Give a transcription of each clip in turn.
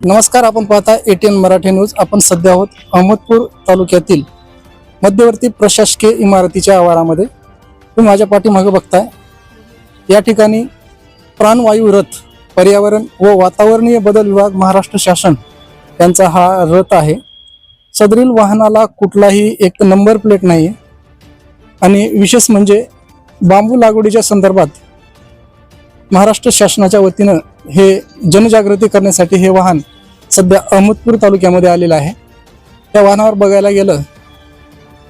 नमस्कार आपण पाहता एटीएन मराठी न्यूज. आपण सध्या आहोत अहमदपूर तालुक्यातील मध्यवर्ती प्रशासकीय इमारतीच्या आवारामध्ये. तुम्ही माझ्या पाठीमागे बघताय. या ठिकाणी प्राणवायू रथ पर्यावरण व वातावरणीय बदल विभाग महाराष्ट्र शासन यांचा हा रथ आहे. सदरील वाहनाला कुठलाही एक नंबर प्लेट नाही आहे आणि विशेष म्हणजे बांबू लागवडीच्या संदर्भात महाराष्ट्र शासनाच्या वतीनं हे जनजागृती करण्यासाठी हे वाहन सध्या अहमदपूर तालुक्यामध्ये आलेलं आहे. त्या वाहनावर बघायला गेलं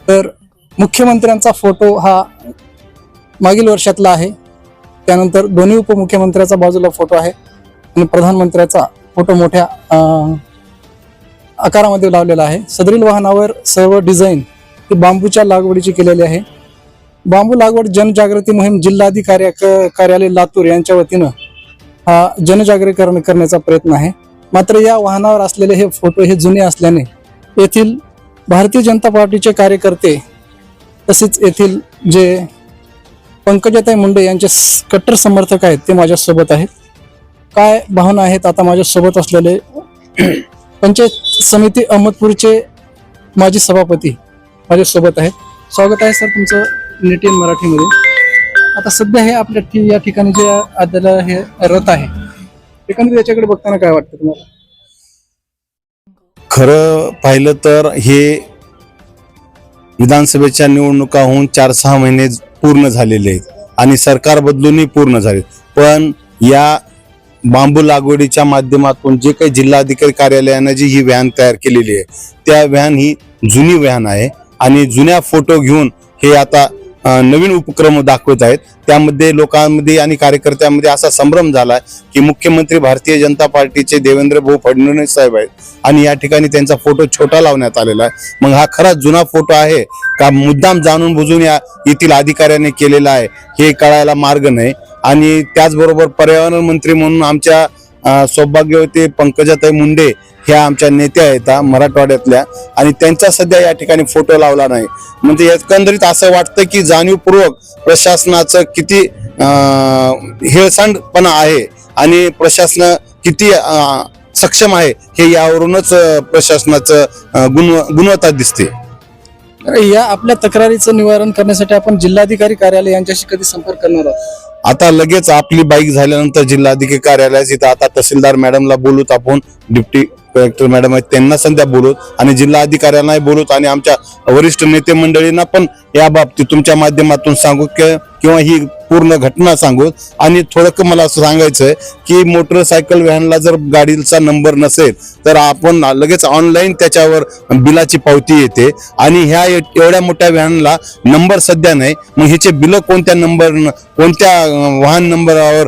तर मुख्यमंत्र्यांचा फोटो हा मागील वर्षातला आहे. त्यानंतर दोन्ही उपमुख्यमंत्र्याचा बाजूला फोटो आहे आणि प्रधानमंत्र्याचा फोटो मोठ्या आकारामध्ये लावलेला आहे. सदरील वाहनावर सर्व डिझाईन ही बांबूच्या लागवडीची केलेली आहे. बांबू लागवड जनजागृती मोहीम जिल्हाधिकारी क- कार्यालय लातूर यांच्या वतीनं हा जनजागरीकरण करण्याचा प्रयत्न आहे. मात्र या वाहनावर असलेले हे फोटो हे जुने असल्याने येथील भारतीय जनता पार्टीचे कार्यकर्ते तसेच येथील जे पंकजाताई मुंडे यांचे कट्टर समर्थक आहेत ते माझ्यासोबत आहेत. काय भावना आहेत आता माझ्यासोबत असलेले पंचायत समिती अहमदपूरचे माजी सभापती माझ्यासोबत आहेत. स्वागत आहे सर तुमचं नेटियन मराठीमध्ये. आता सध्या हे आपल्या या ठिकाणी जे आलेलं हे रथ आहे एकंदरीत याच्याकडे बघताना काय वाटतं तुम्हाला? खरं पाहिलं तर हे विधानसभेच्या निवडणुका होऊन चार सहा महिने पूर्ण झालेले आहेत आणि सरकार बदलूनही पूर्ण झाले. पण या बांबू लागवडीच्या माध्यमातून जे काही जिल्हाधिकारी कार्यालयानं जी ही व्हॅन तयार केलेली आहे त्या व्हॅन ही जुनी व्हॅन आहे आणि जुन्या फोटो घेऊन हे आता नवीन उपक्रम दाखवत आहेत. त्यामध्ये लोकांमध्ये आणि कार्यकर्त्यांमध्ये असा संभ्रम झाला की मुख्यमंत्री भारतीय जनता पार्टीचे देवेंद्र भाऊ फडणवीस साहेब आहेत आणि या ठिकाणी त्यांचा फोटो छोटा लावण्यात आलेला आहे. मग हा खरा जुना फोटो आहे का मुद्दाम जाणून बुजून या येथील अधिकाऱ्याने केलेला आहे हे कळायला मार्ग नाही. आणि त्याचबरोबर पर्यावरण मंत्री म्हणून आमच्या सौभाग्यवती पंकजाताई मुंडे ह्या आमच्या नेत्या आहेत मराठवाड्यातल्या. आणि त्यांचा सध्या या ठिकाणी फोटो लावला नाही. म्हणजे एकंदरीत असं वाटतं की जाणीवपूर्वक प्रशासनाचं किती अं, हेळसांडपणा आहे आणि प्रशासन किती सक्षम आहे हे यावरूनच प्रशासनाचं गुणव गुण गुणवत्ता दिसते. या आपल्या तक्रारीचं निवारण करण्यासाठी आपण जिल्हाधिकारी कार्यालय यांच्याशी कधी संपर्क करणार आहोत? आता लगेच आपली बाईक झाल्यानंतर जिल्हाधिकारी कार्यालयात इथं आता तहसीलदार मॅडमला बोलूत आपण. डिप्टी कलेक्टर मॅडम आहेत त्यांना सध्या बोलूत आणि जिल्हा अधिकाऱ्यांनाही बोलूत आणि आमच्या वरिष्ठ नेते मंडळींना पण या बाबतीत तुमच्या माध्यमातून सांगू किंवा ही पूर्ण घटना सांगू. आणि थोडं मला असं सांगायचं आहे की मोटरसायकल व्हॅनला जर गाडीचा नंबर नसेल तर आपण लगेच ऑनलाईन त्याच्यावर बिलाची पावती येते. आणि ह्या एवढ्या मोठ्या व्हॅनला नंबर सध्या नाही. मग ह्याचे बिलं कोणत्या नंबर कोणत्या वाहन नंबरावर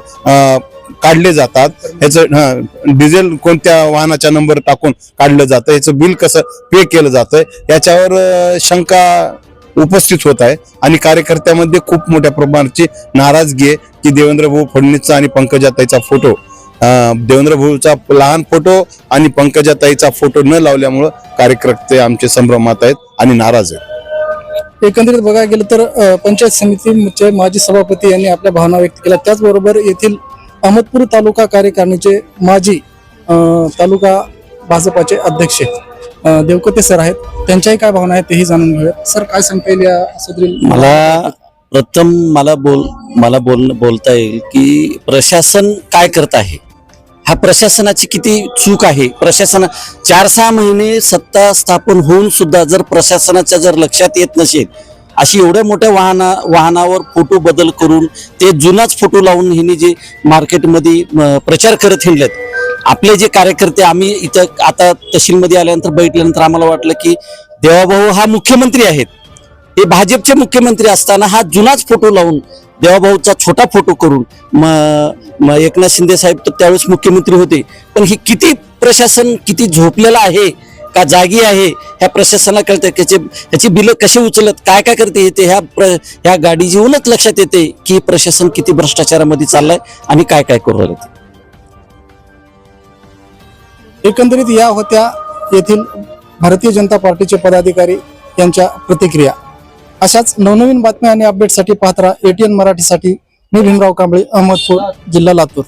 काढले जातात ह्याचं डिझेल कोणत्या वाहनाच्या नंबर टाकून काढलं जातं ह्याचं बिल कसं पे केलं जातं याच्यावर शंका उपस्थित होत आहे. आणि कार्यकर्त्यामध्ये खूप मोठ्या प्रमाणाची नाराजगी आहे की देवेंद्र भाऊ फडणवीसचा आणि पंकजाताईचा फोटो. देवेंद्रभाऊचा देवेंद्र भाऊचा लहान फोटो आणि पंकजाताईचा फोटो न लावल्यामुळं कार्यकर्ते आमचे संभ्रमात आहेत आणि नाराज आहेत. एकंदरीत बघायला गेलं तर पंचायत समितीचे माजी सभापती यांनी आपल्या भावना व्यक्त केल्या. त्याचबरोबर येथील अहमदपूर तालुका कार्यकारिणीचे माजी तालुका भाजपाचे अध्यक्ष आहेत. देवकते सर आहेत. त्यांच्याही काय भावना आहेत तेही जाणून घेऊया. सर काय सांगता येईल या सदरील? मला प्रथम मला बोल मला बोल बोलता येईल की प्रशासन काय करत आहे? हा प्रशासनाची किती चूक आहे? प्रशासन चार सहा महिने सत्ता स्थापन होऊन सुद्धा जर प्रशासनाच्या जर लक्षात येत नसेल अशी एवढ्या मोठ्या वाहना वाहनावर फोटो बदल करून ते जुनाच फोटो लावून हिने जे मार्केटमध्ये प्रचार करत हिंडलेत आपले जे कार्यकर्ते आम्ही इथं आता तहसीलमध्ये आल्यानंतर बैठल्यानंतर आम्हाला वाटलं की देवाभाऊ हा मुख्यमंत्री आहेत. हे भाजपचे मुख्यमंत्री असताना हा जुनाच फोटो लावून देवाभाऊचा छोटा फोटो करून म एकनाथ शिंदे साहेब तर त्यावेळेस मुख्यमंत्री होते. पण ही किती प्रशासन किती झोपलेलं आहे का जागी आहे ह्या प्रशासनाला कळतं त्याचे ह्याची बिलं कशी उचलत काय काय करते येते ह्या प्र ह्या गाडी येऊनच लक्षात येते की प्रशासन किती भ्रष्टाचारामध्ये चाललंय आणि काय काय करू राहिलं एकंदरीत या होत्या येथील भारतीय जनता पार्टीचे पदाधिकारी यांच्या प्रतिक्रिया. अशाच नवनवीन बातम्या आणि अपडेटसाठी पाहत राहा एटीएन मराठीसाठी. मी भीमराव कांबळे अहमदपूर जिल्हा लातूर.